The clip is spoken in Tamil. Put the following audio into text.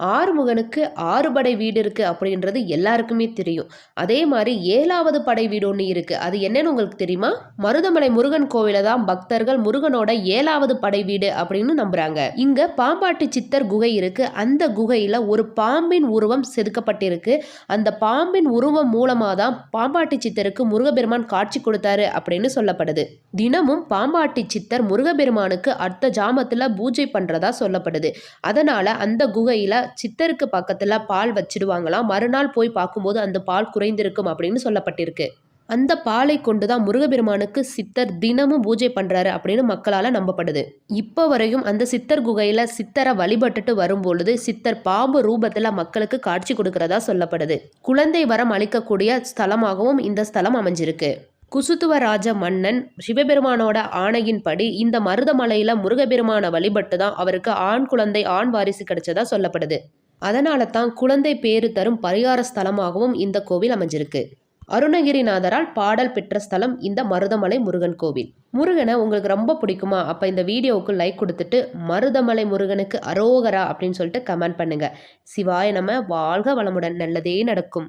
ஆறுமுகனுக்கு ஆறு படை வீடு இருக்கு அப்படின்றது எல்லாருக்குமே தெரியும். அதே மாதிரி ஏழாவது படை வீடு ஒன்று இருக்கு. அது என்னன்னு உங்களுக்கு தெரியுமா? மருதமலை முருகன் கோவில தான் பக்தர்கள் முருகனோட ஏழாவது படை வீடு அப்படின்னு நம்புறாங்க. இங்க பாம்பாட்டி சித்தர் குகை இருக்கு. அந்த குகையில ஒரு பாம்பின் உருவம் செதுக்கப்பட்டிருக்கு. அந்த பாம்பின் உருவம் மூலமா தான் பாம்பாட்டி சித்தருக்கு முருகபெருமான் காட்சி கொடுத்தாரு அப்படின்னு சொல்லப்படுது. தினமும் பாம்பாட்டி சித்தர் முருகபெருமானுக்கு அர்த்த ஜாமத்துல பூஜை பண்றதா சொல்லப்படுது. அதனால அந்த குகையில சித்தருக்கு பக்கத்தில் பால் வச்சிடுவாங்களாம் மறுநாள் போய் பார்க்கும்போது அந்த பால் குறைந்திருக்கும் அப்படின்னு சொல்லப்பட்டிருக்கு. அந்த பாலை கொண்டு தான் முருகபெருமானுக்கு சித்தர் தினமும் பூஜை பண்ணுறாரு அப்படின்னு மக்களால் நம்பப்படுது. இப்போ வரையும் அந்த சித்தர் குகையில் சித்தரை வழிபட்டுட்டு வரும்பொழுது சித்தர் பாம்பு ரூபத்தில் மக்களுக்கு காட்சி கொடுக்கறதா சொல்லப்படுது. குழந்தை வரம் அளிக்கக்கூடிய ஸ்தலமாகவும் இந்த ஸ்தலம் அமைஞ்சிருக்கு. குசுத்துவராஜ மன்னன் சிவபெருமானோட ஆணையின்படி இந்த மருதமலையில முருகபெருமானை வழிபட்டு தான் அவருக்கு ஆண் குழந்தை ஆண் வாரிசு கிடைச்சதா சொல்லப்படுது. அதனால தான் குழந்தை பேரு தரும் பரிகார ஸ்தலமாகவும் இந்த கோவில் அமைஞ்சிருக்கு. அருணகிரிநாதரால் பாடல் பெற்ற ஸ்தலம் இந்த மருதமலை முருகன் கோவில். முருகனை உங்களுக்கு ரொம்ப பிடிக்குமா? அப்போ இந்த வீடியோவுக்கு லைக் கொடுத்துட்டு மருதமலை முருகனுக்கு அரோகரா அப்படின்னு சொல்லிட்டு கமெண்ட் பண்ணுங்க. சிவாய நம்ம வாழ்க வளமுடன் நல்லதே நடக்கும்.